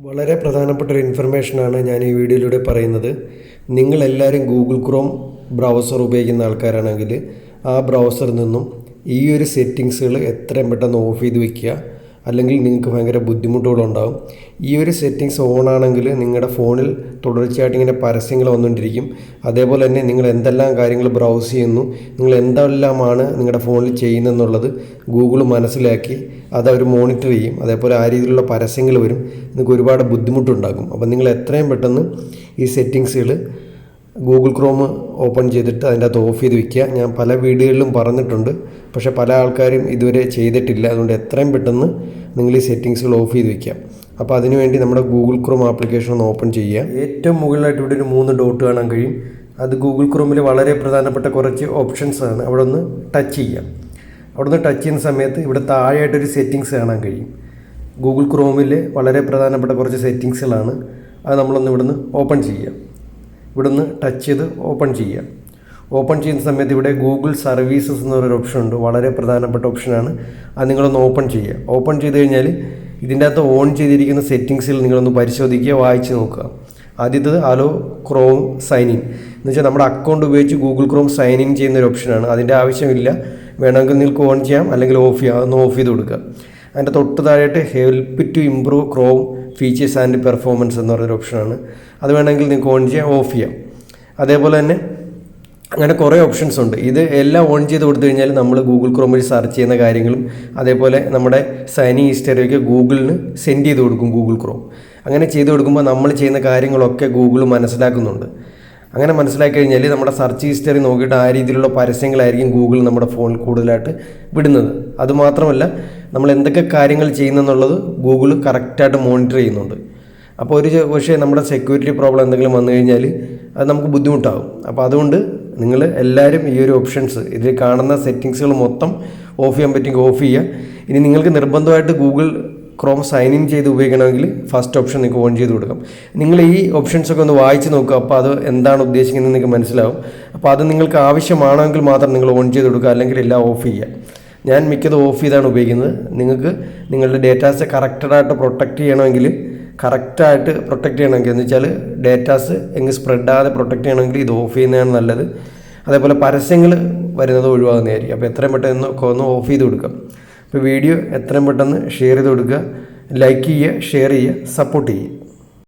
വളരെ പ്രധാനപ്പെട്ട ഒരു ഇൻഫർമേഷനാണ് ഞാൻ ഈ വീഡിയോയിലൂടെ പറയുന്നത്. നിങ്ങളെല്ലാവരും ഗൂഗിൾ ക്രോം ബ്രൗസർ ഉപയോഗിക്കുന്ന ആൾക്കാരാണെങ്കിൽ ആ ബ്രൗസറിൽ നിന്നും ഈ ഒരു സെറ്റിങ്സുകൾ എത്രയും പെട്ടെന്ന് ഓഫ് ചെയ്ത് വെക്കുക. അല്ലെങ്കിൽ നിങ്ങൾക്ക് ഭയങ്കര ബുദ്ധിമുട്ടുകളുണ്ടാകും ഈ ഒരു സെറ്റിങ്സ് ഓൺ ആണെങ്കിൽ നിങ്ങളുടെ ഫോണിൽ തുടർച്ചയായിട്ട് ഇങ്ങനെ പരസ്യങ്ങൾ വന്നുകൊണ്ടിരിക്കും. അതേപോലെ തന്നെ നിങ്ങൾ എന്തെല്ലാം കാര്യങ്ങൾ ബ്രൗസ് ചെയ്യുന്നു നിങ്ങൾ എന്തെല്ലാമാണ് നിങ്ങളുടെ ഫോണിൽ ചെയ്യുന്നതെന്നുള്ളത് ഗൂഗിൾ മനസ്സിലാക്കി അത് അവർ മോണിറ്റർ ചെയ്യും. അതേപോലെ ആ രീതിയിലുള്ള പരസ്യങ്ങൾ വരും. നിങ്ങൾക്ക് ഒരുപാട് ബുദ്ധിമുട്ടുണ്ടാകും. അപ്പോൾ നിങ്ങൾ എത്രയും പെട്ടെന്ന് ഈ സെറ്റിങ്സുകൾ ഗൂഗിൾ ക്രോം ഓപ്പൺ ചെയ്തിട്ട് അതിന്റെ അകത്ത് ഓഫ് ചെയ്ത് വെക്കുക. ഞാൻ പല വീഡിയോകളിലും പറഞ്ഞിട്ടുണ്ട്. പക്ഷേ പല ആൾക്കാരും ഇതുവരെ ചെയ്തിട്ടില്ല. അതുകൊണ്ട് എത്രയും പെട്ടെന്ന് നിങ്ങൾ ഈ സെറ്റിങ്സുകൾ ഓഫ് ചെയ്ത് വെക്കുക. അപ്പോൾ അതിനുവേണ്ടി നമ്മുടെ ഗൂഗിൾ ക്രോം ആപ്ലിക്കേഷൻ ഒന്ന് ഓപ്പൺ ചെയ്യുക. ഏറ്റവും മുകളിലായിട്ട് ഇവിടെ ഒരു മൂന്ന് ഡോട്ട് കാണാൻ കഴിയും. അത് ഗൂഗിൾ ക്രോമിൽ വളരെ പ്രധാനപ്പെട്ട കുറച്ച് ഓപ്ഷൻസ് ആണ്. അവിടെ ഒന്ന് ടച്ച് ചെയ്യാം അവിടെ നിന്ന് ടച്ച് ചെയ്യുന്ന സമയത്ത് ഇവിടെ താഴെയായിട്ടൊരു സെറ്റിങ്സ് കാണാൻ കഴിയും. ഗൂഗിൾ ക്രോമിൽ വളരെ പ്രധാനപ്പെട്ട കുറച്ച് സെറ്റിങ്സുകളാണ് അത് നമ്മളൊന്ന് ഇവിടുന്ന് ഓപ്പൺ ചെയ്യുക. ഇവിടുന്ന് ടച്ച് ചെയ്ത് ഓപ്പൺ ചെയ്യുക. ഓപ്പൺ ചെയ്യുന്ന സമയത്ത് ഇവിടെ ഗൂഗിൾ സർവീസസ് എന്നൊരു ഓപ്ഷൻ ഉണ്ട്. വളരെ പ്രധാനപ്പെട്ട ഓപ്ഷനാണ് അത് നിങ്ങളൊന്ന് ഓപ്പൺ ചെയ്യുക. ഓപ്പൺ ചെയ്ത് കഴിഞ്ഞാൽ ഇതിന്റെ അകത്ത് ഓൺ ചെയ്തിരിക്കുന്ന സെറ്റിങ്സിൽ നിങ്ങളൊന്ന് പരിശോധിക്കുക വായിച്ച് നോക്കുക. ആദ്യത്തത് അലോ ക്രോം സൈൻ ഇൻ എന്ന് വെച്ചാൽ നമ്മുടെ അക്കൗണ്ട് ഉപയോഗിച്ച് ഗൂഗിൾ ക്രോം സൈൻ ഇൻ ചെയ്യുന്ന ഒരു ഓപ്ഷനാണ് അതിന്റെ ആവശ്യമില്ല. വേണമെങ്കിൽ നിങ്ങൾക്ക് ഓൺ ചെയ്യാം. അല്ലെങ്കിൽ ഓഫ് ചെയ്യാം. അതൊന്ന് ഓഫ് ചെയ്ത് കൊടുക്കുക. അതിന്റെ തൊട്ട് താഴെയായിട്ട് help to improve Chrome features and performance എന്ന് പറയുന്ന ഓപ്ഷനാണ് അത് വേണമെങ്കിൽ നിങ്ങൾക്ക് ഓൺ ചെയ്യാം ഓഫ് ചെയ്യാം. അതേപോലെ തന്നെ അങ്ങനെ കുറേ ഓപ്ഷൻസ് ഉണ്ട്. ഇത് എല്ലാം ഓൺ ചെയ്ത് കൊടുത്തു കഴിഞ്ഞാൽ നമ്മൾ ഗൂഗിൾ ക്രോം വഴി സെർച്ച് ചെയ്യുന്ന കാര്യങ്ങളും അതേപോലെ നമ്മുടെ സൈനി ഹിസ്റ്ററിയൊക്കെ ഗൂഗിളിന് സെൻഡ് ചെയ്ത് കൊടുക്കും ഗൂഗിൾ ക്രോം അങ്ങനെ ചെയ്ത് കൊടുക്കുമ്പോൾ നമ്മൾ ചെയ്യുന്ന കാര്യങ്ങളൊക്കെ ഗൂഗിൾ മനസ്സിലാക്കുന്നുണ്ട്. അങ്ങനെ മനസ്സിലാക്കി കഴിഞ്ഞാൽ നമ്മുടെ സെർച്ച് ഹിസ്റ്ററി നോക്കിയിട്ട് ആ രീതിയിലുള്ള പരസ്യങ്ങളായിരിക്കും ഗൂഗിൾ നമ്മുടെ ഫോണിൽ കൂടുതലായിട്ട് വിടുന്നത്. അതുമാത്രമല്ല നമ്മൾ എന്തൊക്കെ കാര്യങ്ങൾ ചെയ്യുന്നെന്നുള്ളത് ഗൂഗിൾ കറക്റ്റായിട്ട് മോണിറ്റർ ചെയ്യുന്നുണ്ട്. അപ്പോൾ ഒരു പക്ഷേ നമ്മുടെ സെക്യൂരിറ്റി പ്രോബ്ലം എന്തെങ്കിലും വന്നു കഴിഞ്ഞാൽ അത് നമുക്ക് ബുദ്ധിമുട്ടാകും. അപ്പോൾ അതുകൊണ്ട് നിങ്ങൾ എല്ലാവരും ഈ ഒരു ഓപ്ഷൻസ് ഇതിൽ കാണുന്ന സെറ്റിങ്സുകൾ മൊത്തം ഓഫ് ചെയ്യാൻ പറ്റുമെങ്കിൽ ഓഫ് ചെയ്യുക. ഇനി നിങ്ങൾക്ക് നിർബന്ധമായിട്ട് ഗൂഗിൾ ക്രോം സൈൻ ഇൻ ചെയ്ത് ഉപയോഗിക്കണമെങ്കിൽ ഫസ്റ്റ് ഓപ്ഷൻ നിങ്ങൾക്ക് ഓൺ ചെയ്ത് കൊടുക്കാം. നിങ്ങൾ ഈ ഓപ്ഷൻസ് ഒക്കെ ഒന്ന് വായിച്ച് നോക്കുക. അപ്പോൾ അത് എന്താണ് ഉദ്ദേശിക്കുന്നത് നിങ്ങൾക്ക് മനസ്സിലാവും. അപ്പോൾ അത് നിങ്ങൾക്ക് ആവശ്യമാണെങ്കിൽ മാത്രം നിങ്ങൾ ഓൺ ചെയ്ത് കൊടുക്കുക. അല്ലെങ്കിൽ എല്ലാം ഓഫ് ചെയ്യുക. ഞാൻ മിക്കതും ഓഫ് ചെയ്താണ് ഉപയോഗിക്കുന്നത്. നിങ്ങൾക്ക് നിങ്ങളുടെ ഡേറ്റാസ് കറക്റ്റഡായിട്ട് പ്രൊട്ടക്റ്റ് ചെയ്യണമെങ്കിൽ കറക്റ്റായിട്ട് പ്രൊട്ടക്റ്റ് ചെയ്യണമെങ്കിൽ എന്ന് വെച്ചാൽ ഡേറ്റാസ് എങ്ങ് സ്പ്രെഡ് ആകാതെ പ്രൊട്ടക്റ്റ് ചെയ്യണമെങ്കിൽ ഇത് ഓഫ് ചെയ്യുന്നതാണ് നല്ലത്. അതേപോലെ പരസ്യങ്ങൾ വരുന്നത് ഒഴിവാകുന്നതായിരിക്കും. അപ്പോൾ എത്രയും പെട്ടെന്ന് ഒന്ന് ഓഫ് ചെയ്ത് കൊടുക്കാം. അപ്പോൾ വീഡിയോ എത്രയും പെട്ടെന്ന് ഷെയർ ചെയ്ത് കൊടുക്കുക. ലൈക്ക് ചെയ്യുക ഷെയർ ചെയ്യുക സപ്പോർട്ട് ചെയ്യുക.